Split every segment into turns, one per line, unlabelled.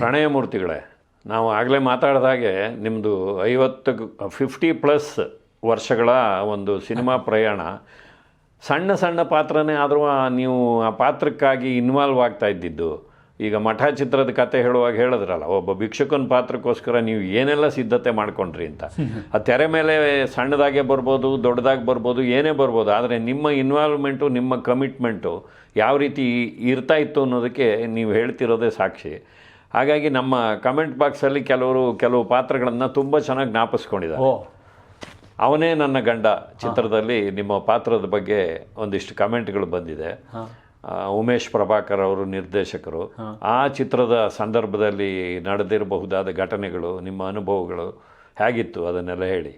ಪ್ರಣಯ ಮೂರ್ತಿಗಳೇ ನಾವು ಆಗಲೇ ಮಾತಾಡಿದ ಹಾಗೆ ನಿಮ್ಮದು ಐವತ್ತು ಫಿಫ್ಟಿ ಪ್ಲಸ್ ವರ್ಷಗಳ ಒಂದು ಸಿನಿಮಾ ಪ್ರಯಾಣ, ಸಣ್ಣ ಸಣ್ಣ ಪಾತ್ರನೇ ಆದರೂ ನೀವು ಆ ಪಾತ್ರಕ್ಕಾಗಿ ಇನ್ವಾಲ್ವ್ ಆಗ್ತಾ ಇದ್ದಿದ್ದು. ಈಗ ಮಠ ಚಿತ್ರದ ಕತೆ ಹೇಳುವಾಗ ಹೇಳಿದ್ರಲ್ಲ, ಒಬ್ಬ ಭಿಕ್ಷುಕನ ಪಾತ್ರಕ್ಕೋಸ್ಕರ ನೀವು ಏನೆಲ್ಲ ಸಿದ್ಧತೆ ಮಾಡ್ಕೊಂಡ್ರಿ ಅಂತ. ಆ ತೆರೆ ಮೇಲೆ ಸಣ್ಣದಾಗೆ ಬರ್ಬೋದು, ದೊಡ್ಡದಾಗಿ ಬರ್ಬೋದು, ಏನೇ ಬರ್ಬೋದು, ಆದರೆ ನಿಮ್ಮ ಇನ್ವಾಲ್ವ್ಮೆಂಟು ನಿಮ್ಮ ಕಮಿಟ್ಮೆಂಟು ಯಾವ ರೀತಿ ಇರ್ತಾ ಇತ್ತು ಅನ್ನೋದಕ್ಕೆ ನೀವು ಹೇಳ್ತಿರೋದೇ ಸಾಕ್ಷಿ. ಹಾಗಾಗಿ ನಮ್ಮ ಕಮೆಂಟ್ ಬಾಕ್ಸಲ್ಲಿ ಕೆಲವರು ಕೆಲವು ಪಾತ್ರಗಳನ್ನು ತುಂಬ ಚೆನ್ನಾಗಿ ಜ್ಞಾಪಿಸ್ಕೊಂಡಿದ್ದಾರೆ.
ಓ.
ಅವನೇ ನನ್ನ ಗಂಡ ಚಿತ್ರದಲ್ಲಿ ನಿಮ್ಮ ಪಾತ್ರದ ಬಗ್ಗೆ ಒಂದಿಷ್ಟು ಕಮೆಂಟ್ಗಳು ಬಂದಿದೆ. ಉಮೇಶ್ ಪ್ರಭಾಕರ್ ಅವರು ನಿರ್ದೇಶಕರು. ಆ ಚಿತ್ರದ ಸಂದರ್ಭದಲ್ಲಿ ನಡೆದಿರಬಹುದಾದ ಘಟನೆಗಳು ನಿಮ್ಮ ಅನುಭವಗಳು ಹೇಗಿತ್ತು ಅದನ್ನೆಲ್ಲ ಹೇಳಿ.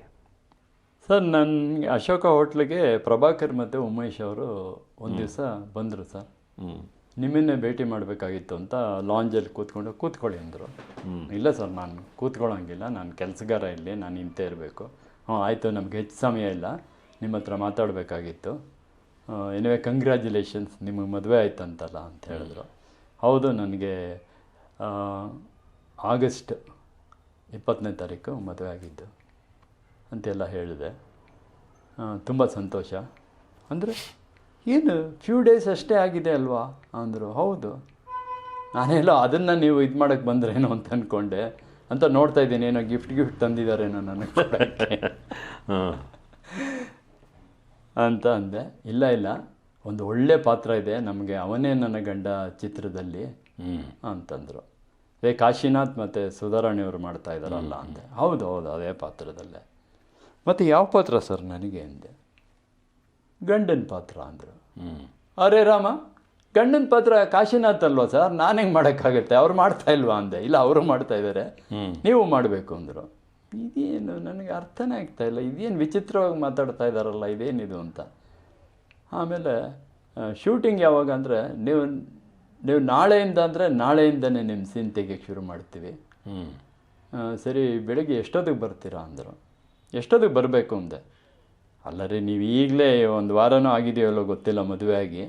ಸರ್ ನನ್ನ ಅಶೋಕ ಹೋಟ್ಲಿಗೆ ಪ್ರಭಾಕರ್ ಮತ್ತು ಉಮೇಶ್ ಅವರು ಒಂದು ದಿವಸ ಬಂದರು ಸರ್.
ಹ್ಞೂ
ನಿಮ್ಮನ್ನೇ ಭೇಟಿ ಮಾಡಬೇಕಾಗಿತ್ತು ಅಂತ ಲಾಂಜಲ್ಲಿ ಕೂತ್ಕೊಂಡು ಕೂತ್ಕೊಳ್ಳಿ ಅಂದರು. ಇಲ್ಲ ಸರ್ ನಾನು ಕೂತ್ಕೊಳ್ಳೋಂಗಿಲ್ಲ ನಾನು ಕೆಲಸಗಾರ ಇಲ್ಲಿ ನಾನು ಇಂತೇ ಇರಬೇಕು. ಹ್ಞೂ ಆಯಿತು ನಮ್ಗೆ ಹೆಚ್ಚು ಸಮಯ ಇಲ್ಲ ನಿಮ್ಮ ಹತ್ರ ಮಾತಾಡಬೇಕಾಗಿತ್ತು. ಎನಿವೆ ಕಂಗ್ರ್ಯಾಚುಲೇಷನ್ಸ್ ನಿಮಗೆ ಮದುವೆ ಆಯ್ತಂತಲ್ಲ ಅಂತ ಹೇಳಿದ್ರು. ಹೌದು ನನಗೆ ಆಗಸ್ಟ್ ಇಪ್ಪತ್ತನೇ ತಾರೀಕು ಮದುವೆ ಆಗಿದ್ದು ಅಂತೆಲ್ಲ ಹೇಳಿದೆ. ತುಂಬ ಸಂತೋಷ. ಅಂದರೆ ಏನು? ಫ್ಯೂ ಡೇಸ್ ಅಷ್ಟೇ ಆಗಿದೆ ಅಲ್ವಾ? ಅಂದರು. ಹೌದು. ನಾನೇನೋ ಅದನ್ನು ನೀವು ಇದು ಮಾಡೋಕ್ಕೆ ಬಂದ್ರೇನೋ ಅಂತ ಅಂದ್ಕೊಂಡೆ ಅಂತ ನೋಡ್ತಾ ಇದ್ದೀನಿ. ಏನೋ ಗಿಫ್ಟ್ ಗಿಫ್ಟ್ ತಂದಿದ್ದಾರೇನೋ ನನಗೆ ಅಂತ ಅಂದೆ. ಇಲ್ಲ ಇಲ್ಲ. ಒಂದು ಒಳ್ಳೆ ಪಾತ್ರ ಇದೆ. ನಮಗೆ ಅವನೇ ನನ್ನ ಗಂಡ ಚಿತ್ರದಲ್ಲಿ ಅಂತಂದರು. ರೇ ಕಾಶಿನಾಥ್ ಮತ್ತು ಸುಧಾರಾಣಿಯವರು ಮಾಡ್ತಾ ಇದ್ದಾರಲ್ಲ ಅಂದೆ. ಹೌದು ಹೌದು. ಅದೇ ಪಾತ್ರದಲ್ಲೇ. ಮತ್ತು ಯಾವ ಪಾತ್ರ ಸರ್ ನನಗೆ ಅಂದೆ? ಗಂಡನ ಪಾತ್ರ ಅಂದರು. ಅರೆ ರಾಮ ಗಂಡನ ಪಾತ್ರ ಕಾಶಿನಾಥ್ ಅಲ್ವಾ ಸರ್? ನಾನು ಹೆಂಗೆ ಮಾಡೋಕ್ಕಾಗತ್ತೆ? ಅವ್ರು ಮಾಡ್ತಾ ಇಲ್ವಾ ಅಂದೆ. ಇಲ್ಲ ಅವರು ಮಾಡ್ತಾ ಇದ್ದಾರೆ. ನೀವು ಮಾಡಬೇಕು ಅಂದರು. ಇದೇನು ನನಗೆ ಅರ್ಥನೇ ಆಗ್ತಾ ಇಲ್ಲ. ಇದೇನು ವಿಚಿತ್ರವಾಗಿ ಮಾತಾಡ್ತಾ ಇದ್ದಾರಲ್ಲ ಇದೇನಿದು ಅಂತ. ಆಮೇಲೆ ಶೂಟಿಂಗ್ ಯಾವಾಗ ಅಂದರೆ ನೀವು ನೀವು ನಾಳೆಯಿಂದ ಅಂದರೆ ನಾಳೆಯಿಂದನೇ ನಿಮ್ಮ ಸೀನ್ ತೆಗಿಯೋಕ್ಕೆ ಶುರು ಮಾಡ್ತೀವಿ. ಸರಿ ಬೆಳಿಗ್ಗೆ ಎಷ್ಟೊತ್ತಿಗೆ ಬರ್ತೀರಾ ಅಂದರು. ಎಷ್ಟೊತ್ತಿಗೆ ಬರಬೇಕು ಅಂದೆ. ಅಲ್ಲ ರೀ ನೀವು ಈಗಲೇ ಒಂದು ವಾರನೂ ಆಗಿದೆಯಲ್ಲೋ ಗೊತ್ತಿಲ್ಲ ಮದುವೆ ಆಗಿ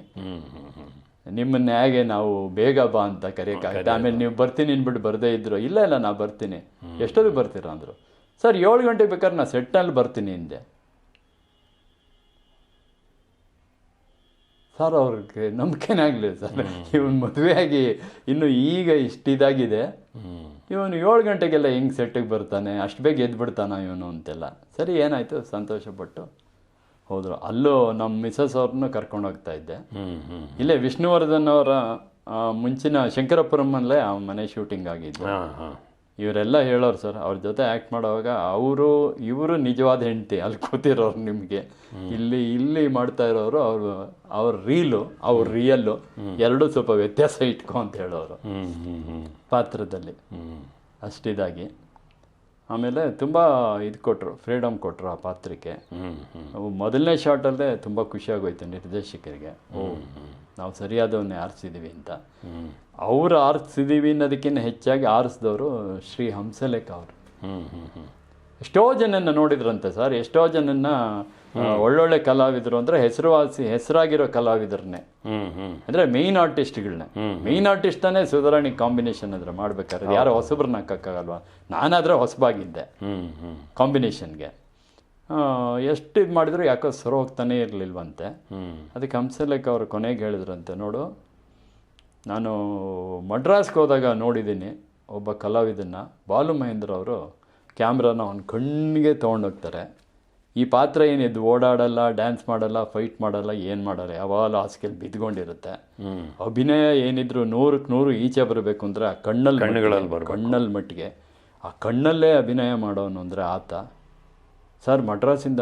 ನಿಮ್ಮನ್ನ ಹೇಗೆ ನಾವು ಬೇಗ ಬಾ ಅಂತ ಕರೆಯೋಕ್ಕಾಗುತ್ತೆ. ಆಮೇಲೆ ನೀವು ಬರ್ತೀನಿ ಅಂದ್ಬಿಟ್ಟು ಬರದೇ ಇದ್ರು ಇಲ್ಲ ಇಲ್ಲ ನಾ ಬರ್ತೀನಿ. ಎಷ್ಟೊತ್ತಿಗೆ ಬರ್ತೀರಾ ಅಂದರು. ಸರ್ ಏಳು ಗಂಟೆಗೆ ಬೇಕಾದ್ರೆ ನಾ ಸೆಟ್ನಲ್ಲಿ ಬರ್ತೀನಿ ಹಿಂದೆ ಸರ್ ಅವ್ರಿಗೆ ನಂಬಿಕೆನೇ ಆಗಲಿಲ್ಲ ಸರ್. ಇವನು ಮದುವೆಯಾಗಿ ಇನ್ನು ಈಗ ಇಷ್ಟಿದಾಗಿದೆ
ಇದಾಗಿದೆ.
ಇವನು ಏಳು ಗಂಟೆಗೆಲ್ಲ ಹೆಂಗೆ ಸೆಟ್ಟಿಗೆ ಬರ್ತಾನೆ ಅಷ್ಟು ಬೇಗ ಎದ್ಬಿಡ್ತಾನ ಇವನು ಅಂತೆಲ್ಲ. ಸರಿ ಏನಾಯಿತು? ಸಂತೋಷಪಟ್ಟು. ಹೋದರು? ಅಲ್ಲೂ ನಮ್ಮ ಮಿಸಸ್ ಅವ್ರನ್ನ ಕರ್ಕೊಂಡು ಹೋಗ್ತಾ ಇದ್ದೆ. ಇಲ್ಲೇ ವಿಷ್ಣುವರ್ಧನ್ ಅವರ ಮುಂಚಿನ ಶಂಕರಪುರಮಲ್ಲೇ ಆ ಮನೆ ಶೂಟಿಂಗ್ ಆಗಿದ್ದು. ಇವರೆಲ್ಲ ಹೇಳೋರು ಸರ್ ಅವ್ರ ಜೊತೆ ಆ್ಯಕ್ಟ್ ಮಾಡುವಾಗ ಅವರು ಇವರು ನಿಜವಾದ ಹೆಂಡತಿ ಅಲ್ಲಿ ಕೂತಿರೋರು ನಿಮಗೆ. ಇಲ್ಲಿ ಇಲ್ಲಿ ಮಾಡ್ತಾ ಇರೋರು ಅವರು ಅವ್ರ ರೀಲು ಅವ್ರ ರಿಯಲ್ಲು ಎರಡೂ ಸ್ವಲ್ಪ ವ್ಯತ್ಯಾಸ ಇಟ್ಕೊ ಅಂತ ಹೇಳೋರು. ಪಾತ್ರದಲ್ಲಿ. ಅಷ್ಟಿದಾಗಿ ಆಮೇಲೆ ತುಂಬ ಇದು ಕೊಟ್ಟರು ಫ್ರೀಡಮ್ ಕೊಟ್ಟರು ಆ ಪಾತ್ರಕ್ಕೆ.
ಹ್ಞೂ ಹ್ಞೂ
ಅವು ಮೊದಲನೇ ಶಾರ್ಟಲ್ಲೇ ತುಂಬ ಖುಷಿಯಾಗೋಯ್ತು ನಿರ್ದೇಶಕರಿಗೆ. ಓ ನಾವು ಸರಿಯಾದವನ್ನೇ ಆರಿಸಿದ್ದೀವಿ ಅಂತ. ಅವರು ಆರಿಸಿದ್ದೀವಿ ಅನ್ನೋದಕ್ಕಿಂತ ಹೆಚ್ಚಾಗಿ ಆರಿಸಿದವರು ಶ್ರೀ ಹಂಸಲೇಖ ಅವರು.
ಹ್ಞೂ ಹ್ಞೂ ಹ್ಞೂ
ಎಷ್ಟೋ ಜನನ ನೋಡಿದ್ರಂತೆ ಸರ್ ಎಷ್ಟೋ ಜನನ್ನ ಆ, ಒಳ್ಳೊಳ್ಳೆ ಕಲಾವಿದರು ಅಂದರೆ ಹೆಸರುವಾಸಿ ಹೆಸರಾಗಿರೋ ಕಲಾವಿದರನ್ನೇ ಅಂದ್ರೆ ಮೇಯ್ನ್ ಆರ್ಟಿಸ್ಟ್ಗಳನ್ನ ಮೇನ್ ಆರ್ಟಿಸ್ಟ್ ತಾನೇ ಸುಧಾರಣಿ ಕಾಂಬಿನೇಷನ್ ಅಂದ್ರೆ ಮಾಡ್ಬೇಕಾದ್ರೆ. ಯಾರೋ ಹೊಸಬ್ರನ್ನ ಹಾಕೋಕ್ಕಾಗಲ್ವಾ? ನಾನಾದ್ರೆ ಹೊಸಬಾಗಿದ್ದೆ. ಕಾಂಬಿನೇಷನ್ಗೆ ಎಷ್ಟು ಇದು ಮಾಡಿದ್ರು ಯಾಕೋ ಸರ್ ಹೋಗ್ತಾನೆ ಇರಲಿಲ್ವಂತೆ. ಅದಕ್ಕೆ ಹಂಸಲೇಖ ಅವರು ಕೊನೆಗೆ ಹೇಳಿದ್ರಂತೆ ನೋಡು. ನಾನು ಮಡ್ರಾಸ್ಗೆ ಹೋದಾಗ ನೋಡಿದ್ದೀನಿ ಒಬ್ಬ ಕಲಾವಿದನ್ನ. ಬಾಲು ಮಹೇಂದ್ರ ಅವರು ಕ್ಯಾಮ್ರಾನ ಅವ್ನ ಕಣ್ಣಿಗೆ ತೊಗೊಂಡೋಗ್ತಾರೆ. ಈ ಪಾತ್ರ ಏನಿದ್ದು? ಓಡಾಡಲ್ಲ ಡ್ಯಾನ್ಸ್ ಮಾಡಲ್ಲ ಫೈಟ್ ಮಾಡಲ್ಲ ಏನು ಮಾಡಲ್ಲ? ಯಾವಾಗಲೂ ಹಾಸಿಗೆಲ್ಲಿ ಬಿದ್ಕೊಂಡಿರುತ್ತೆ ಅಭಿನಯ ಏನಿದ್ರು ನೂರಕ್ಕೆ ನೂರು ಈಚೆ ಬರಬೇಕು ಅಂದರೆ ಆ ಕಣ್ಣಲ್ಲಿ
ಕಣ್ಣುಗಳಲ್ಲಿ
ಬರ ಕಣ್ಣಲ್ಲಿ ಮಟ್ಟಿಗೆ. ಆ ಕಣ್ಣಲ್ಲೇ ಅಭಿನಯ ಮಾಡೋನು ಅಂದರೆ ಆತ. ಸರ್ ಮಡ್ರಾಸಿಂದ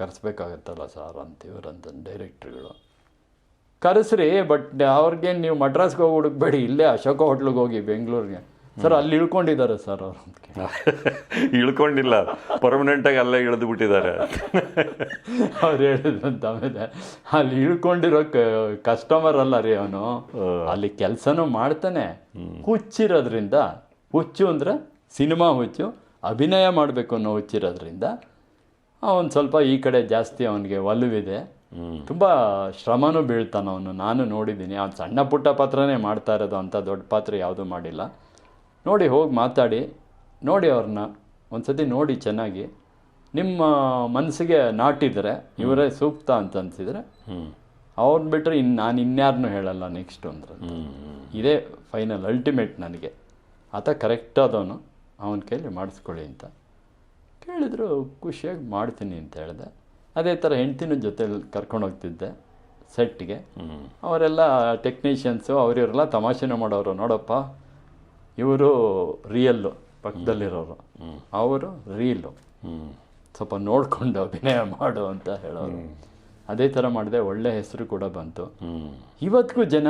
ಕರೆಸ್ಬೇಕಾಗತ್ತಲ್ಲ ಸರ್ ಅಂತ ಇವರಂತ ಡೈರೆಕ್ಟ್ರುಗಳು ಕರೆಸ್ರಿ ಬಟ್ ಅವ್ರಿಗೇನು ನೀವು ಮಡ್ರಾಸ್ಗೆ ಹೋಗಿ ಹುಡುಕ್ಬೇಡಿ. ಇಲ್ಲೇ ಅಶೋಕ ಹೋಟ್ಲಿಗೆ ಹೋಗಿ ಬೆಂಗಳೂರಿಗೆ. ಸರ್ ಅಲ್ಲಿ ಇಳ್ಕೊಂಡಿದ್ದಾರೆ ಸರ್ ಅವರು
ಇಳ್ಕೊಂಡಿಲ್ಲ ಪರ್ಮನೆಂಟಾಗಿ ಅಲ್ಲೇ ಇಳಿದು ಬಿಟ್ಟಿದ್ದಾರೆ
ಅವ್ರು ಹೇಳಿದ್ರಂತ ಆಮೇಲೆ ಅಲ್ಲಿ ಇಳ್ಕೊಂಡಿರೋ ಕಸ್ಟಮರ್ ಅಲ್ಲ ರೀ ಅವನು. ಅಲ್ಲಿ ಕೆಲಸನೂ ಮಾಡ್ತಾನೆ. ಹುಚ್ಚಿರೋದ್ರಿಂದ ಹುಚ್ಚು ಅಂದ್ರೆ ಸಿನಿಮಾ ಹುಚ್ಚು ಅಭಿನಯ ಮಾಡಬೇಕು ಅನ್ನೋ ಹುಚ್ಚಿರೋದ್ರಿಂದ ಅವನು ಸ್ವಲ್ಪ ಈ ಕಡೆ ಜಾಸ್ತಿ ಅವನಿಗೆ ಒಲವಿದೆ. ತುಂಬ ಶ್ರಮನೂ ಬೀಳ್ತಾನೆ ಅವನು. ನಾನು ನೋಡಿದ್ದೀನಿ. ಅವ್ನು ಸಣ್ಣ ಪುಟ್ಟ ಪಾತ್ರನೇ ಮಾಡ್ತಾ ಇರೋದು ಅಂತ ದೊಡ್ಡ ಪಾತ್ರ ಯಾವುದೂ ಮಾಡಿಲ್ಲ. ನೋಡಿ ಹೋಗಿ ಮಾತಾಡಿ ನೋಡಿ ಅವ್ರನ್ನ ಒಂದ್ಸತಿ ನೋಡಿ ಚೆನ್ನಾಗಿ. ನಿಮ್ಮ ಮನಸ್ಸಿಗೆ ನಾಟಿದರೆ ಇವರೇ ಸೂಕ್ತ ಅಂತ ಅನ್ಸಿದ್ರೆ ಅವ್ರನ್ನ ಬಿಟ್ಟರೆ ಇನ್ನು ನಾನು ಇನ್ಯಾರನ್ನೂ ಹೇಳಲ್ಲ ನೆಕ್ಸ್ಟ್ ಅಂದ್ರೆ. ಇದೇ ಫೈನಲ್ ಅಲ್ಟಿಮೇಟ್ ನನಗೆ. ಆತ ಕರೆಕ್ಟ್ ಆದವನು ಅವನ ಕೈಲಿ ಮಾಡಿಸ್ಕೊಳ್ಳಿ ಅಂತ. ಕೇಳಿದ್ರು ಖುಷಿಯಾಗಿ ಮಾಡ್ತೀನಿ ಅಂತ ಹೇಳಿದೆ. ಅದೇ ಥರ ಹೆಂಡ್ತಿನ ಜೊತೆಲಿ ಕರ್ಕೊಂಡು ಹೋಗ್ತಿದ್ದೆ ಸೆಟ್ಗೆ ಅವರೆಲ್ಲ ಟೆಕ್ನಿಷಿಯನ್ಸು ಅವರಿವರೆಲ್ಲ ತಮಾಷೆನೂ ಮಾಡೋರು ನೋಡಪ್ಪ ಇವರು ರಿಯಲ್ಲು ಪಕ್ಕದಲ್ಲಿರೋರು. ಅವರು ರೀಲು ಸ್ವಲ್ಪ ನೋಡಿಕೊಂಡು ಅಭಿನಯ ಮಾಡು ಅಂತ ಹೇಳೋರು. ಅದೇ ಥರ ಮಾಡಿದೆ ಒಳ್ಳೆ ಹೆಸರು ಕೂಡ ಬಂತು. ಇವತ್ತಿಗೂ ಜನ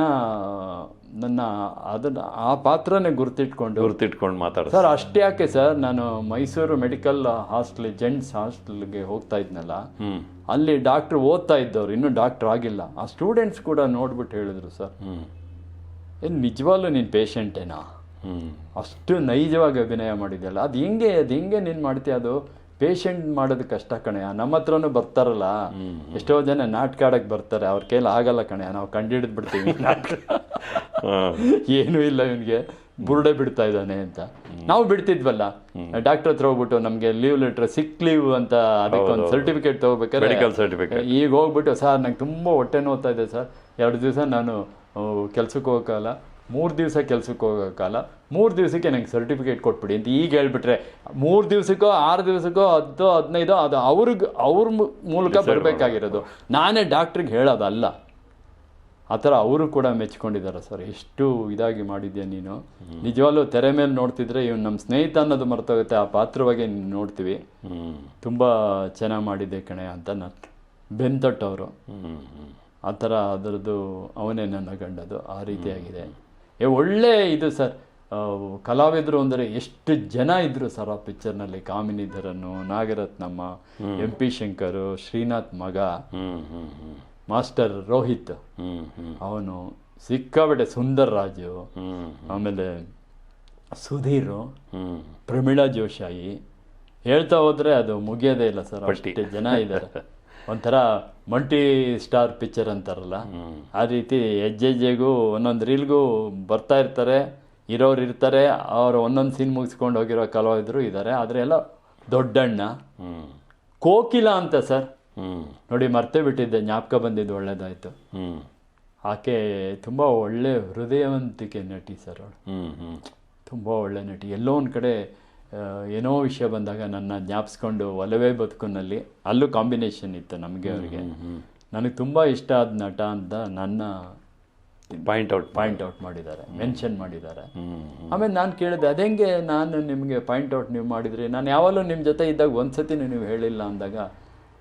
ನನ್ನ ಅದನ್ನ ಆ ಪಾತ್ರನೇ ಗುರ್ತಿಟ್ಕೊಂಡು
ಗುರ್ತಿಟ್ಕೊಂಡು ಮಾತಾಡ
ಸರ್ ಅಷ್ಟೇ ಯಾಕೆ ಸರ್ ನಾನು ಮೈಸೂರು ಮೆಡಿಕಲ್ ಹಾಸ್ಟೆಲ್ ಜೆಂಟ್ಸ್ ಹಾಸ್ಟೆಲ್ಗೆ ಹೋಗ್ತಾ ಇದ್ನಲ್ಲ. ಅಲ್ಲಿ ಡಾಕ್ಟ್ರ್ ಓದ್ತಾ ಇದ್ದವ್ರು ಇನ್ನೂ ಡಾಕ್ಟ್ರ್ ಆಗಿಲ್ಲ. ಆ ಸ್ಟೂಡೆಂಟ್ಸ್ ಕೂಡ ನೋಡ್ಬಿಟ್ಟು ಹೇಳಿದ್ರು ಸರ್. ಏನು ನಿಜವಾಗ್ಲೂ ನೀನು ಪೇಷಂಟೇನಾ ಅಷ್ಟು ನೈಜವಾಗಿ ಅಭಿನಯ ಮಾಡಿದೆಯಲ್ಲ. ಅದು ಹೆಂಗೆ ಅದು ಹೆಂಗೆ ನೀನು ಮಾಡ್ತೀಯ ಅದು? ಪೇಷಂಟ್ ಮಾಡೋದು ಕಷ್ಟ ಕಣೆ. ನಮ್ಮ ಹತ್ರನೂ ಬರ್ತಾರಲ್ಲ. ಎಷ್ಟೋ ಜನ ನಾಟಕ ಆಡಕ್ಕೆ ಬರ್ತಾರೆ. ಅವ್ರ ಕೈಲಿ ಆಗಲ್ಲ ಕಣೆ. ನಾವು ಕಂಡಿಡಿದು ಬಿಡ್ತೀವಿ ನಾಟಕ. ಏನೂ ಇಲ್ಲ ಇವನಿಗೆ. ಬುರುಡೆ ಬಿಡ್ತಾ ಇದ್ದಾನೆ ಅಂತ. ನಾವು ಬಿಡ್ತಿದ್ವಲ್ಲ. ಡಾಕ್ಟರ್ ಹತ್ರ ಹೋಗ್ಬಿಟ್ಟು ನಮಗೆ ಲೀವ್ ಲೆಟರ್ ಸಿಕ್ ಲೀವ್ ಅಂತ ಅದಕ್ಕೆ ಒಂದು ಸರ್ಟಿಫಿಕೇಟ್ ತಗೋಬೇಕಾದ್ರೆ
ಮೆಡಿಕಲ್ ಸರ್ಟಿಫಿಕೇಟ್
ಈಗ ಹೋಗ್ಬಿಟ್ಟು ಸರ್ ನಂಗೆ ತುಂಬ ಹೊಟ್ಟೆ ನೋವ್ತಾ ಇದೆ ಸರ್. ಎರಡು ದಿವಸ ನಾನು ಕೆಲ್ಸಕ್ಕೆ ಹೋಗೋಕ್ಕಲ್ಲ. ಮೂರು ದಿವಸ ಕೆಲ್ಸಕ್ಕೆ ಹೋಗೋಕ್ಕಲ್ಲ ಮೂರು ದಿವಸಕ್ಕೆ ನನಗೆ ಸರ್ಟಿಫಿಕೇಟ್ ಕೊಟ್ಬಿಡಿ ಅಂತ ಈಗ ಹೇಳ್ಬಿಟ್ರೆ ಮೂರು ದಿವಸಕ್ಕೋ ಆರು ದಿವಸಕ್ಕೋ ಹತ್ತು ಹದಿನೈದು ಅದು ಅವ್ರಿಗೆ ಅವ್ರ ಮೂಲಕ ಬರಬೇಕಾಗಿರೋದು. ನಾನೇ ಡಾಕ್ಟ್ರಿಗೆ ಹೇಳೋದಲ್ಲ. ಆ ಥರ ಅವರು ಕೂಡ ಮೆಚ್ಕೊಂಡಿದ್ದಾರೆ ಸರ್. ಎಷ್ಟು ಇದಾಗಿ ಮಾಡಿದ್ಯಾ ನೀನು? ನಿಜವಾಗ್ಲೂ ತೆರೆ ಮೇಲೆ ನೋಡ್ತಿದ್ರೆ ಇವ್ನು ನಮ್ಮ ಸ್ನೇಹಿತ ಅನ್ನೋದು ಮರ್ತೋಗುತ್ತೆ. ಆ ಪಾತ್ರವಾಗಿ ನೀನು ನೋಡ್ತೀವಿ. ತುಂಬ ಚೆನ್ನಾಗಿ ಮಾಡಿದ್ದೆ ಕಣೆ ಅಂತ ನಾನು ಬೆನ್ತಟ್ಟವರು
ಅವರು
ಆ ಥರ ಅದರದ್ದು ಅವನೇ ನನ್ನ ಗಂಡದು. ಆ ರೀತಿಯಾಗಿದೆ ಒಳ್ಳೆ ಇದು ಸರ್. ಕಲಾವಿದರು ಅಂದರೆ ಎಷ್ಟು ಜನ ಇದ್ರು ಸರ್ ಆ ಪಿಕ್ಚರ್ನಲ್ಲಿ? ಕಾಮಿನಿಧರನ್ನು ನಾಗರತ್ನಮ್ಮ ಎಂ ಪಿ ಶಂಕರ್ ಶ್ರೀನಾಥ್ ಮಗ ಮಾಸ್ಟರ್ ರೋಹಿತ್. ಅವನು ಸಿಕ್ಕಾಬಿಟ್ಟೆ ಸುಂದರ್ ರಾಜು. ಆಮೇಲೆ ಸುಧೀರು ಪ್ರಮೀಳಾ ಜೋಶಾಯಿ. ಹೇಳ್ತಾ ಹೋದ್ರೆ ಅದು ಮುಗಿಯೋದೇ ಇಲ್ಲ ಸರ್. ಅಷ್ಟೇ ಜನ ಇದ್ದಾರೆ. ಒಂಥರ ಮಲ್ಟಿ ಸ್ಟಾರ್ ಪಿಕ್ಚರ್ ಅಂತಾರಲ್ಲ. ಆ ರೀತಿ ಹೆಜ್ಜೆ ಹೆಜ್ಜೆಗೂ ಒಂದೊಂದು ರೀಲ್ಗೂ ಬರ್ತಾ ಇರ್ತಾರೆ ಇರೋರು ಇರ್ತಾರೆ ಅವರು ಒಂದೊಂದು ಸೀನ್ ಮುಗಿಸ್ಕೊಂಡು ಹೋಗಿರೋ ಕಲಾವಿದರು ಇದ್ದಾರೆ ಆದರೆ ಎಲ್ಲ ದೊಡ್ಡಣ್ಣ. ಕೋಕಿಲ ಅಂತ ಸರ್. ನೋಡಿ ಮರ್ತೇ ಬಿಟ್ಟಿದ್ದೆ ಜ್ಞಾಪಕ ಬಂದಿದ್ದು ಒಳ್ಳೇದಾಯಿತು. ಆಕೆ ತುಂಬ ಒಳ್ಳೆ ಹೃದಯವಂತಿಕೆ ನಟಿ ಸರ್ ಅವಳು. ತುಂಬ ಒಳ್ಳೆ ನಟಿ. ಎಲ್ಲೋ ಒಂದು ಕಡೆ ಏನೋ ವಿಷಯ ಬಂದಾಗ ನನ್ನ ಜ್ಞಾಪಿಸ್ಕೊಂಡು ಒಲವೇ ಬದುಕಿನಲ್ಲಿ ಅಲ್ಲೂ ಕಾಂಬಿನೇಷನ್ ಇತ್ತು ನಮಗೆ ಅವರಿಗೆ. ನನಗೆ ತುಂಬ ಇಷ್ಟ ಆದ ನಟ ಅಂತ ನನ್ನ
ಪಾಯಿಂಟ್ ಔಟ್
ಪಾಯಿಂಟ್ ಔಟ್ ಮಾಡಿದ್ದಾರೆ ಮೆನ್ಷನ್ ಮಾಡಿದ್ದಾರೆ. ಆಮೇಲೆ ನಾನು ಕೇಳಿದೆ ಅದೇಂಗೆ ನಾನು ನಿಮಗೆ ಪಾಯಿಂಟ್ ಔಟ್ ನೀವು ಮಾಡಿದ್ರಿ? ನಾನು ಯಾವಾಗಲೂ ನಿಮ್ಮ ಜೊತೆ ಇದ್ದಾಗ ಒಂದು ಸತಿನೂ ನೀವು ಹೇಳಿಲ್ಲ ಅಂದಾಗ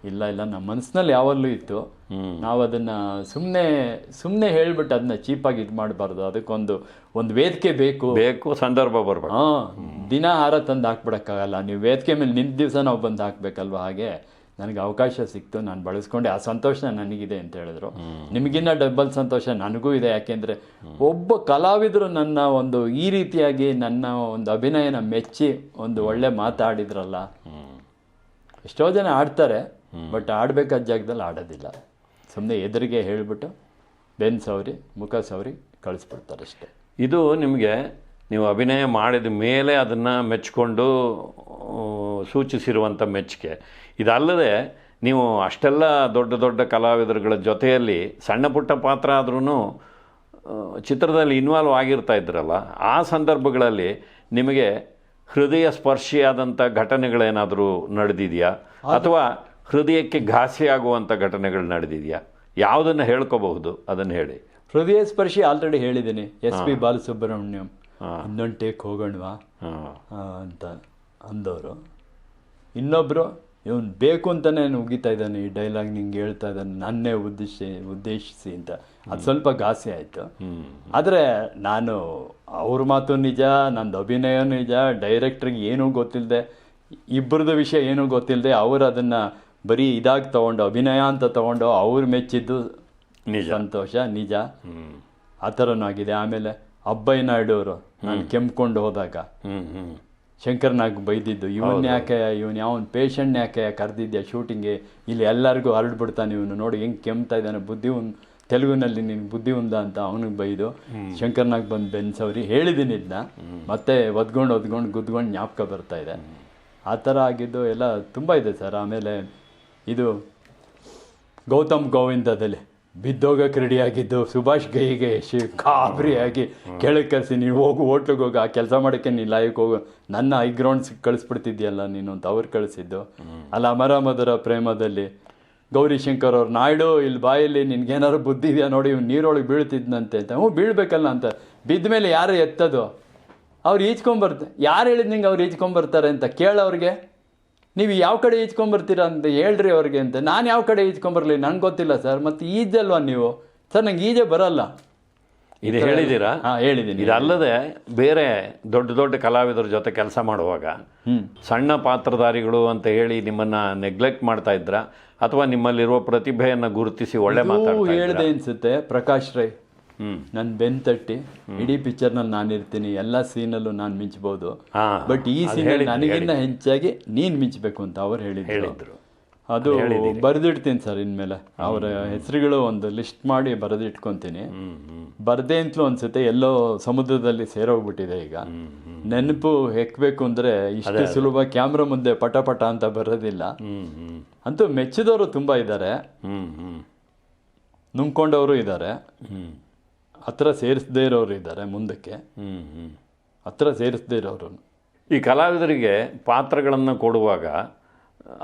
ಇಲ್ಲ ಇಲ್ಲ. ನಮ್ಮ ಮನಸ್ಸಿನಲ್ಲಿ ಯಾವಾಗಲೂ ಇತ್ತು. ನಾವು ಅದನ್ನು ಸುಮ್ಮನೆ ಸುಮ್ಮನೆ ಹೇಳ್ಬಿಟ್ಟು ಅದನ್ನ ಚೀಪಾಗಿ ಇದು ಮಾಡಬಾರ್ದು. ಅದಕ್ಕೊಂದು ಒಂದು ವೇದಿಕೆ ಬೇಕು.
ಬೇಕು ಸಂದರ್ಭ ಬರ್ಬೇಕು.
ಹಾಂ. ದಿನ ಹಾರ ತಂದು ಹಾಕ್ಬಿಡಕ್ಕಾಗಲ್ಲ. ನೀವು ವೇದಿಕೆ ಮೇಲೆ ನಿಂತ ದಿವಸ ನಾವು ಬಂದು ಹಾಕ್ಬೇಕಲ್ವ ಹಾಗೆ? ನನಗೆ ಅವಕಾಶ ಸಿಕ್ತು. ನಾನು ಬಳಸ್ಕೊಂಡೆ. ಆ ಸಂತೋಷ ನನಗಿದೆ ಅಂತ ಹೇಳಿದ್ರು. ನಿಮಗಿನ್ನ ಡಬಲ್ ಸಂತೋಷ ನನಗೂ ಇದೆ. ಯಾಕೆಂದರೆ ಒಬ್ಬ ಕಲಾವಿದರು ನನ್ನ ಒಂದು ಈ ರೀತಿಯಾಗಿ ನನ್ನ ಒಂದು ಅಭಿನಯನ ಮೆಚ್ಚಿ ಒಂದು ಒಳ್ಳೆ ಮಾತಾಡಿದ್ರಲ್ಲ. ಎಷ್ಟೋ ಜನ ಆಡ್ತಾರೆ ಬಟ್ ಆಡಬೇಕಾದ ಜಾಗದಲ್ಲಿ ಆಡೋದಿಲ್ಲ. ಸುಮ್ಮನೆ ಎದುರಿಗೆ ಹೇಳಿಬಿಟ್ಟು ಬೆನ್ ಸವರಿ ಮುಖ ಸವರಿ ಕಳಿಸ್ಬಿಡ್ತಾರೆ ಅಷ್ಟೇ.
ಇದು ನಿಮಗೆ ನೀವು ಅಭಿನಯ ಮಾಡಿದ ಮೇಲೆ ಅದನ್ನು ಮೆಚ್ಕೊಂಡು ಸೂಚಿಸಿರುವಂಥ ಮೆಚ್ಚುಗೆ. ಇದಲ್ಲದೆ ನೀವು ಅಷ್ಟೆಲ್ಲ ದೊಡ್ಡ ದೊಡ್ಡ ಕಲಾವಿದರುಗಳ ಜೊತೆಯಲ್ಲಿ ಸಣ್ಣ ಪುಟ್ಟ ಪಾತ್ರ ಆದ್ರೂ ಚಿತ್ರದಲ್ಲಿ ಇನ್ವಾಲ್ವ್ ಆಗಿರ್ತಾ ಇದ್ರಲ್ಲ ಆ ಸಂದರ್ಭಗಳಲ್ಲಿ ನಿಮಗೆ ಹೃದಯ ಸ್ಪರ್ಶಿಯಾದಂಥ ಘಟನೆಗಳೇನಾದರೂ ನಡೆದಿದೆಯಾ? ಅಥವಾ ಹೃದಯಕ್ಕೆ ಘಾಸಿಯಾಗುವಂಥ ಘಟನೆಗಳು ನಡೆದಿದೆಯಾ? ಯಾವುದನ್ನು ಹೇಳ್ಕೋಬಹುದು? ಅದನ್ನು ಹೇಳಿ.
ಹೃದಯ ಸ್ಪರ್ಶಿ ಆಲ್ರೆಡಿ ಹೇಳಿದ್ದೀನಿ. S P Balasubrahmanyam. ಇನ್ನೊಂದು ಟೇಕ್ ಹೋಗೋಣವಾ? ಅಂತ ಅಂದವರು. ಇನ್ನೊಬ್ಬರು ಇವನು ಬೇಕು ಅಂತಲೇ ಉಗಿತಾ ಇದ್ದಾನೆ ಈ ಡೈಲಾಗ್ ನಿಂಗೆ ಹೇಳ್ತಾ ಇದ್ದಾನೆ ನನ್ನೇ ಉದ್ದೇಶ ಉದ್ದೇಶಿಸಿ ಅಂತ. ಅದು ಸ್ವಲ್ಪ ಘಾಸಿ ಆಯಿತು. ಆದರೆ ನಾನು ಅವ್ರ ಮಾತು ನಿಜ ನಂದು ಅಭಿನಯ ನಿಜ ಡೈರೆಕ್ಟ್ರಿಗೆ ಏನೂ ಗೊತ್ತಿಲ್ಲದೆ ಇಬ್ಬರದ್ದು ವಿಷಯ ಏನೂ ಗೊತ್ತಿಲ್ಲದೆ ಅವರು ಅದನ್ನು ಬರೀ ಇದಾಗಿ ತಗೊಂಡು ಅಭಿನಯ ಅಂತ ತಗೊಂಡು ಅವ್ರು ಮೆಚ್ಚಿದ್ದು
ನಿಜ.
ಸಂತೋಷ ನಿಜ. ಆ ಥರನೂ ಆಗಿದೆ. ಆಮೇಲೆ ಅಬ್ಬಯ್ಯ ನಾಯ್ಡು ಅವರು ನಾನು ಕೆಮ್ಕೊಂಡು ಹೋದಾಗ. ಶಂಕರ್ನಾಗ್ ಬೈದಿದ್ದು ಇವನ್ ಯಾಕೆ ಇವನ್ ಯಾವ ಪೇಷಂಟ್ ಯಾಕೆ ಕರೆದಿದ್ಯಾ ಶೂಟಿಂಗ್ಗೆ ಇಲ್ಲಿ ಎಲ್ಲರಿಗೂ ಹರಡ್ಬಿಡ್ತಾನೆ ಇವನು ನೋಡಿ ಹೆಂಗ್ ಕೆಮ್ತಾ ಇದ್ದಾನೆ ಬುದ್ಧಿ ಒಂದು ತೆಲುಗುನಲ್ಲಿ ನಿನ್ ಬುದ್ಧಿ ಉಂದ ಅಂತ ಅವನಿಗೆ ಬೈದು ಶಂಕರ್ನಾಗ್ ಬಂದು ಬೆನ್ಸವ್ರಿ ಹೇಳಿದ್ದೀನಿ ಇದನ್ನ ಮತ್ತೆ ಒದ್ಕೊಂಡು ಒದ್ಕೊಂಡು ಗುದ್ಕೊಂಡು ಜ್ಞಾಪಕ ಬರ್ತಾ ಇದೆ. ಆ ಥರ ಆಗಿದ್ದು ಎಲ್ಲ ತುಂಬ ಇದೆ ಸರ್. ಆಮೇಲೆ ಇದು ಗೌತಮ್ ಗೋವಿಂದದಲ್ಲಿ ಬಿದ್ದೋಗಕ್ಕೆ ರೆಡಿಯಾಗಿದ್ದು ಸುಭಾಷ್ ಗೈಗೆ ಶಿ ಗಾಬರಿಯಾಗಿ ಕೆಳಗೆ ಕಳಿಸಿ ನೀವು ಹೋಗು, ಹೋಟ್ಲಿಗೆ ಹೋಗಿ, ಆ ಕೆಲಸ ಮಾಡೋಕ್ಕೆ ನೀನು ಲಾಯಕ್ಕೆ ಹೋಗು. ನನ್ನ ಐ ಗ್ರೌಂಡ್ಸ್ ಕಳಿಸ್ಬಿಡ್ತಿದ್ಯಲ್ಲ ನೀನು ಅಂತ ಅವ್ರು ಕಳಿಸಿದ್ದು. ಅಲ್ಲ ಅಮರ ಮಧುರ ಪ್ರೇಮದಲ್ಲಿ ಗೌರಿಶಂಕರ್ ಅವ್ರು, ನಾಯ್ಡು ಇಲ್ಲಿ ಬಾಯಲ್ಲಿ ನಿನ್ಗೇನಾದ್ರು ಬುದ್ಧಿ ಇದೆಯಾ ನೋಡಿ, ಇವ್ನು ನೀರೊಳಗೆ ಬೀಳ್ತಿದ್ನಂತೆ ಅಂತ. ಹ್ಞೂ, ಬೀಳ್ಬೇಕಲ್ಲ ಅಂತ. ಬಿದ್ದ ಮೇಲೆ ಯಾರು ಎತ್ತದು? ಅವ್ರು ಈಜ್ಕೊಂಬರ್ತ ಯಾರು ಹೇಳಿದ್ ನಿಂಗೆ ಅವ್ರು ಈಜ್ಕೊಂಬರ್ತಾರೆ ಅಂತ ಕೇಳೋರಿಗೆ ನೀವು ಯಾವ ಕಡೆ ಈಜ್ಕೊಂಬರ್ತೀರಾ ಅಂತ ಹೇಳ್ರಿ ಅವ್ರಿಗೆ ಅಂತ. ನಾನು ಯಾವ ಕಡೆ ಈಜ್ಕೊಂಬರ್ಲಿ ನಂಗೆ ಗೊತ್ತಿಲ್ಲ ಸರ್. ಮತ್ತು ಈಜಲ್ವಾ ನೀವು? ಸರ್ ನಂಗೆ ಈಜೆ ಬರಲ್ಲ.
ಇದು ಹೇಳಿದ್ದೀರಾ?
ಹಾಂ ಹೇಳಿದ್ದೀನಿ
ಇದಲ್ಲದೆ ಬೇರೆ ದೊಡ್ಡ ದೊಡ್ಡ ಕಲಾವಿದರ ಜೊತೆ ಕೆಲಸ ಮಾಡುವಾಗ ಸಣ್ಣ ಪಾತ್ರಧಾರಿಗಳು ಅಂತ ಹೇಳಿ ನಿಮ್ಮನ್ನ ನೆಗ್ಲೆಕ್ಟ್ ಮಾಡ್ತಾ ಇದ್ರ ಅಥವಾ ನಿಮ್ಮಲ್ಲಿರುವ ಪ್ರತಿಭೆಯನ್ನು ಗುರುತಿಸಿ ಒಳ್ಳೆ ಮಾತಾಡ್ತಾ ಇದ್ರಾ?
ಹೇಳಿದೆ ಅನಿಸುತ್ತೆ ಪ್ರಕಾಶ್ ರೈ. ನನ್ನ ಬೆನ್ ತಟ್ಟಿ ಇಡೀ ಪಿಕ್ಚರ್ನಲ್ಲಿ ನಾನು ಇರ್ತೀನಿ ಎಲ್ಲ ಸೀನಲ್ಲೂ ನಾನು
ಮಿಂಚಬಹುದು
ಬಟ್ ಈ
ಸೀನಲ್ಲಿ
ನನಗಿನ್ನ ಹೆಚ್ಚಾಗಿ ನೀನು ಮಿಂಚಬೇಕು ಅಂತ ಅವ್ರು ಹೇಳಿದ್ರು. ಅದು ಬರೆದಿಡ್ತೀನಿ ಸರ್ ಇನ್ಮೇಲೆ. ಅವರ ಹೆಸರುಗಳು ಒಂದು ಲಿಸ್ಟ್ ಮಾಡಿ ಬರೆದಿಟ್ಕೊತೀನಿ. ಬರದೆ ಅಂತಲೂ ಅನ್ಸುತ್ತೆ ಎಲ್ಲೋ ಸಮುದ್ರದಲ್ಲಿ ಸೇರೋಗ್ಬಿಟ್ಟಿದೆ ಈಗ. ನೆನಪು ಹೆಕ್ಬೇಕು ಅಂದ್ರೆ ಇಷ್ಟು ಸುಲಭ ಕ್ಯಾಮ್ರಾ ಮುಂದೆ ಪಟ ಪಟ ಅಂತ ಬರೋದಿಲ್ಲ. ಅಂತೂ ಮೆಚ್ಚಿದವರು ತುಂಬಾ ಇದ್ದಾರೆ.
ಹ್ಮ್ ಹ್ಮ್.
ನುಂಗ್ಕೊಂಡವರು ಇದ್ದಾರೆ.
ಹ್ಮ್
ಹತ್ರ ಸೇರಿಸದೇ ಇರೋರು ಇದ್ದಾರೆ ಮುಂದಕ್ಕೆ. ಹತ್ರ ಸೇರಿಸದೇ ಇರೋರು.
ಈ ಕಲಾವಿದರಿಗೆ ಪಾತ್ರಗಳನ್ನು ಕೊಡುವಾಗ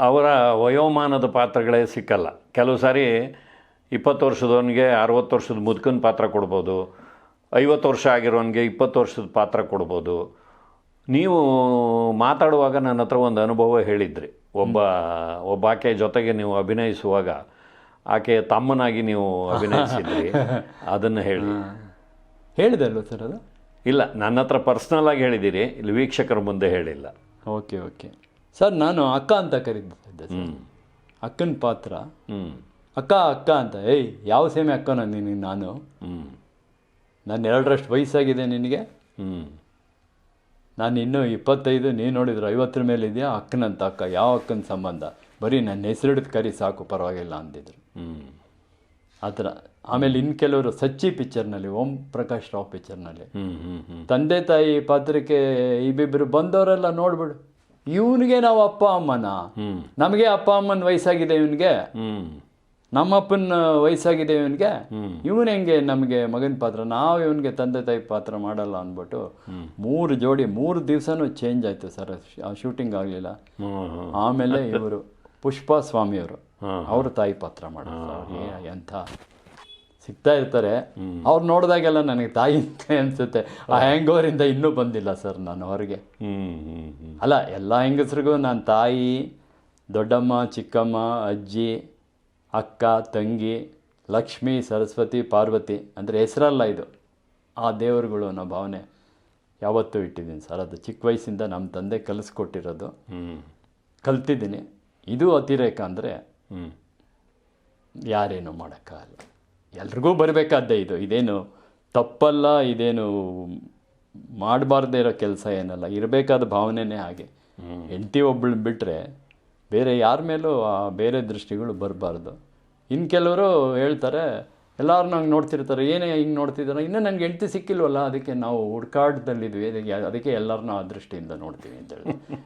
ಅವರ ವಯೋಮಾನದ ಪಾತ್ರಗಳೇ ಸಿಕ್ಕಲ್ಲ. ಕೆಲವು ಸಾರಿ ಇಪ್ಪತ್ತು ವರ್ಷದವನಿಗೆ ಅರವತ್ತು ವರ್ಷದ ಮುದುಕನ ಪಾತ್ರ ಕೊಡ್ಬೋದು. ಐವತ್ತು ವರ್ಷ ಆಗಿರೋನಿಗೆ ಇಪ್ಪತ್ತು ವರ್ಷದ ಪಾತ್ರ ಕೊಡ್ಬೋದು. ನೀವು ಮಾತಾಡುವಾಗ ನನ್ನ ಹತ್ರ ಒಂದು ಅನುಭವ ಹೇಳಿದ್ರಿ. ಒಬ್ಬ ಒಬ್ಬ ಆಕೆ ಜೊತೆಗೆ ನೀವು ಅಭಿನಯಿಸುವಾಗ ಆಕೆ ತಮ್ಮನಾಗಿ ನೀವು ಅಭಿನಯಿಸಿದ್ರಿ. ಅದನ್ನು ಹೇಳಿ.
ಹೇಳಿದೆ ಅಲ್ವಾ ಸರ್ ಅದು?
ಇಲ್ಲ ನನ್ನ ಹತ್ರ ಪರ್ಸ್ನಲ್ ಆಗಿ ಹೇಳಿದ್ದೀರಿ ಇಲ್ಲಿ ವೀಕ್ಷಕರ ಮುಂದೆ ಹೇಳಿಲ್ಲ.
Okay okay. ಸರ್ ನಾನು ಅಕ್ಕ ಅಂತ ಕರೀತಿದ್ದೆ ಸರ್. ಅಕ್ಕನ ಪಾತ್ರ.
ಹ್ಞೂ
ಅಕ್ಕ ಅಕ್ಕ ಅಂತ ಏಯ್ ಯಾವ ಸೇಮೆ ಅಕ್ಕನ ನೀನು ನಾನು
ಹ್ಞೂ
ನಾನು ಎರಡರಷ್ಟು ವಯಸ್ಸಾಗಿದೆ ನಿನಗೆ.
ಹ್ಞೂ
ನಾನು ಇನ್ನೂ ಇಪ್ಪತ್ತೈದು ನೀನು ನೋಡಿದ್ರೆ ಐವತ್ತರ ಮೇಲೆ ಇದೆಯಾ ಅಕ್ಕನಂತ ಅಕ್ಕ ಯಾವ ಅಕ್ಕನ ಸಂಬಂಧ? ಬರೀ ನನ್ನ ಹೆಸರಿಡಿದು ಕರಿ ಸಾಕು ಪರವಾಗಿಲ್ಲ ಅಂದಿದ್ರು. ಆ ಥರ. ಆಮೇಲೆ ಇನ್ನು ಕೆಲವರು ಸಚ್ಚಿ ಪಿಕ್ಚರ್ನಲ್ಲಿ ಓಂ ಪ್ರಕಾಶ್ ರಾವ್ ಪಿಕ್ಚರ್ನಲ್ಲಿ ತಂದೆ ತಾಯಿ ಪಾತ್ರಕ್ಕೆ ಇಬ್ಬಿಬ್ಬರು ಬಂದವರೆಲ್ಲ ನೋಡ್ಬಿಡು. ಇವನಿಗೆ ನಾವು ಅಪ್ಪ ಅಮ್ಮನ? ನಮಗೆ ಅಪ್ಪ ಅಮ್ಮನ ವಯಸ್ಸಾಗಿದೆ ಇವನಿಗೆ? ನಮ್ಮಪ್ಪನ ವಯಸ್ಸಾಗಿದೆ ಇವನಿಗೆ. ಇವನು ಹೆಂಗೆ ನಮಗೆ ಮಗನ ಪಾತ್ರ? ನಾವು ಇವನಿಗೆ ತಂದೆ ತಾಯಿ ಪಾತ್ರ ಮಾಡಲ್ಲ ಅಂದ್ಬಿಟ್ಟು ಮೂರು ಜೋಡಿ ಮೂರು ದಿವಸನೂ ಚೇಂಜ್ ಆಯ್ತು ಸರ್. ಶೂಟಿಂಗ್ ಆಗಲಿಲ್ಲ. ಆಮೇಲೆ ಇವರು. ಪುಷ್ಪಾ ಸ್ವಾಮಿಯವರು. ಅವ್ರ ತಾಯಿ ಪಾತ್ರ ಮಾಡಿದ್ರು. ಅವ್ರಿಗೆ ಎಂಥ ಸಿಗ್ತಾ ಇರ್ತಾರೆ. ಅವ್ರು ನೋಡಿದಾಗೆಲ್ಲ ನನಗೆ ತಾಯಿ ಅಂತ ಅನ್ಸುತ್ತೆ. ಆ ಹ್ಯಾಂಗೋರಿಂದ ಇನ್ನೂ ಬಂದಿಲ್ಲ ಸರ್ ನಾನು ಹೊರಗೆ ಅಲ್ಲ ಎಲ್ಲ ಹೆಂಗಸ್ರಿಗೂ ನಾನು ತಾಯಿ ದೊಡ್ಡಮ್ಮ ಚಿಕ್ಕಮ್ಮ ಅಜ್ಜಿ ಅಕ್ಕ ತಂಗಿ ಲಕ್ಷ್ಮಿ ಸರಸ್ವತಿ ಪಾರ್ವತಿ ಅಂದರೆ ಹೆಸರಲ್ಲ ಇದು. ಆ ದೇವರುಗಳು ಅನ್ನೋ ಭಾವನೆ ಯಾವತ್ತೂ ಇಟ್ಟಿದ್ದೀನಿ ಸರ್. ಅದು ಚಿಕ್ಕ ವಯಸ್ಸಿಂದ ನಮ್ಮ ತಂದೆ ಕಲಿಸ್ಕೊಟ್ಟಿರೋದು. ಕಲ್ತಿದ್ದೀನಿ. ಇದು ಅತಿರೇಕ ಅಂದರೆ ಯಾರೇನು ಮಾಡೋಕ್ಕಾಗಲ್ಲ. ಎಲ್ರಿಗೂ ಬರಬೇಕಾದ್ದೇ ಇದು. ಇದೇನು ತಪ್ಪಲ್ಲ ಇದೇನು ಮಾಡಬಾರ್ದೇ ಇರೋ ಕೆಲಸ ಏನಲ್ಲ. ಇರಬೇಕಾದ ಭಾವನೆನೇ ಹಾಗೆ. ಹೆಂಡತಿ ಒಬ್ಬಳು ಬಿಟ್ಟರೆ ಬೇರೆ ಯಾರ ಮೇಲೂ ಆ ಬೇರೆ ದೃಷ್ಟಿಗಳು ಬರಬಾರ್ದು. ಇನ್ನು ಕೆಲವರು ಹೇಳ್ತಾರೆ ಎಲ್ಲರೂ ನಂಗೆ ನೋಡ್ತಿರ್ತಾರೆ ಏನೇ ಹಿಂಗೆ ನೋಡ್ತಿದ್ದಾರೆ ಇನ್ನೂ ನನಗೆ ಹೆಂಡತಿ ಸಿಕ್ಕಿಲ್ವಲ್ಲ ಅದಕ್ಕೆ ನಾವು ಹುಡ್ಕಾಟದಲ್ಲಿದ್ವಿ ಅದಕ್ಕೆ ಅದಕ್ಕೆ ಎಲ್ಲರನ್ನೂ ಆ ದೃಷ್ಟಿಯಿಂದ ನೋಡ್ತೀವಿ ಅಂತೇಳಿ.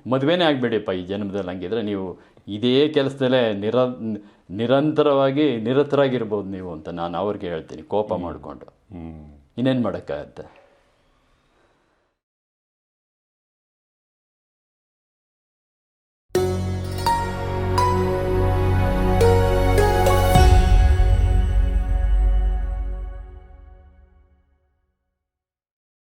ಮದುವೆನೇ ಆಗಬೇಡಿಪ್ಪ ಈ ಜನ್ಮದಲ್ಲಿ ಹಂಗಿದ್ರೆ. ನೀವು ಇದೇ ಕೆಲಸದಲ್ಲೇ ನಿರ ನಿರಂತರವಾಗಿ ನಿರತರಾಗಿರ್ಬೋದು ನೀವು ಅಂತ ನಾನು ಅವ್ರಿಗೆ ಹೇಳ್ತೀನಿ. ಕೋಪ ಮಾಡಿಕೊಂಡು. ಇನ್ನೇನು ಮಾಡೋಕ್ಕಾಗತ್ತೆ?